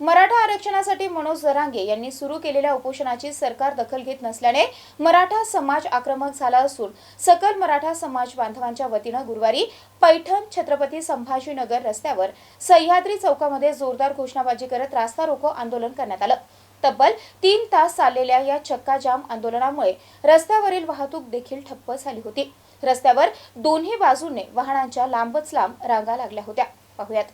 मराठा आरक्षणासाठी मनोज जरांगे यांनी सुरू केलेल्या उपोषणाची सरकार दखल घेत नसल्याने मराठा समाज आक्रमक झाला असून सकल मराठा समाज बांधवांच्या वतीनं गुरुवारी पैठण छत्रपती संभाजीनगर रस्त्यावर सह्याद्री चौकामध्ये जोरदार घोषणाबाजी करत रास्ता रोको आंदोलन करण्यात आलं. तब्बल तीन तास चाललेल्या या चक्काजाम आंदोलनामुळे रस्त्यावरील वाहतूक देखील ठप्प झाली होती. रस्त्यावर दोन्ही बाजूने वाहनांच्या लांबच लांब रांगा लागल्या होत्या. पाहुयात.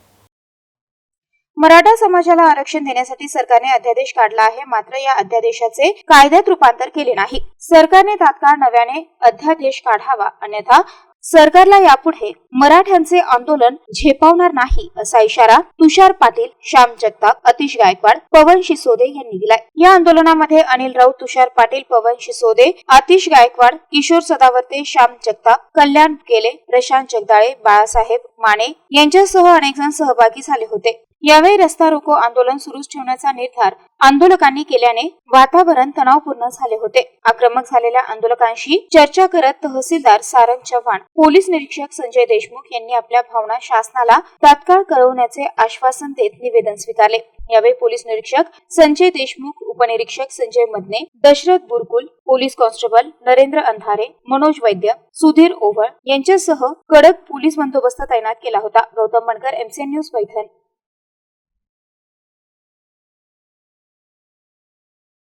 मराठा समाजाला आरक्षण देण्यासाठी सरकारने अध्यादेश काढला आहे. मात्र या अध्यादेशाचे कायद्यात रूपांतर केले नाही. सरकारने तात्काळ नव्याने अध्यादेश काढावा. अन्यथा सरकारला यापुढे मराठ्यांचे आंदोलन झेपावणार नाही असा इशारा तुषार पाटील श्याम जगताप अतिश गायकवाड पवन शिसोदे यांनी दिलाय. या आंदोलनामध्ये अनिल राऊत तुषार पाटील पवन शिसोदे आतिश गायकवाड किशोर सदावर्ते श्याम जगताप कल्याण केले प्रशांत जगदाळे बाळासाहेब माने यांच्यासह अनेक जण सहभागी झाले होते. यावेळी रस्ता रोको आंदोलन सुरूच ठेवण्याचा निर्धार आंदोलकांनी केल्याने वातावरण तणावपूर्ण झाले होते. आक्रमक झालेल्या आंदोलकांशी चर्चा करत तहसीलदार सारंग चव्हाण पोलीस निरीक्षक संजय देशमुख यांनी आपल्या भावना शासनाला तात्काळ कळवण्याचे आश्वासन देत निवेदन स्वीकारले. यावेळी पोलीस निरीक्षक संजय देशमुख उपनिरीक्षक संजय मदने दशरथ बुरकुल पोलीस कॉन्स्टेबल नरेंद्र अंधारे मनोज वैद्य सुधीर ओव्हळ यांच्यासह कडक पोलीस बंदोबस्त तैनात केला होता. Gautam Bankar MCN news Paithan.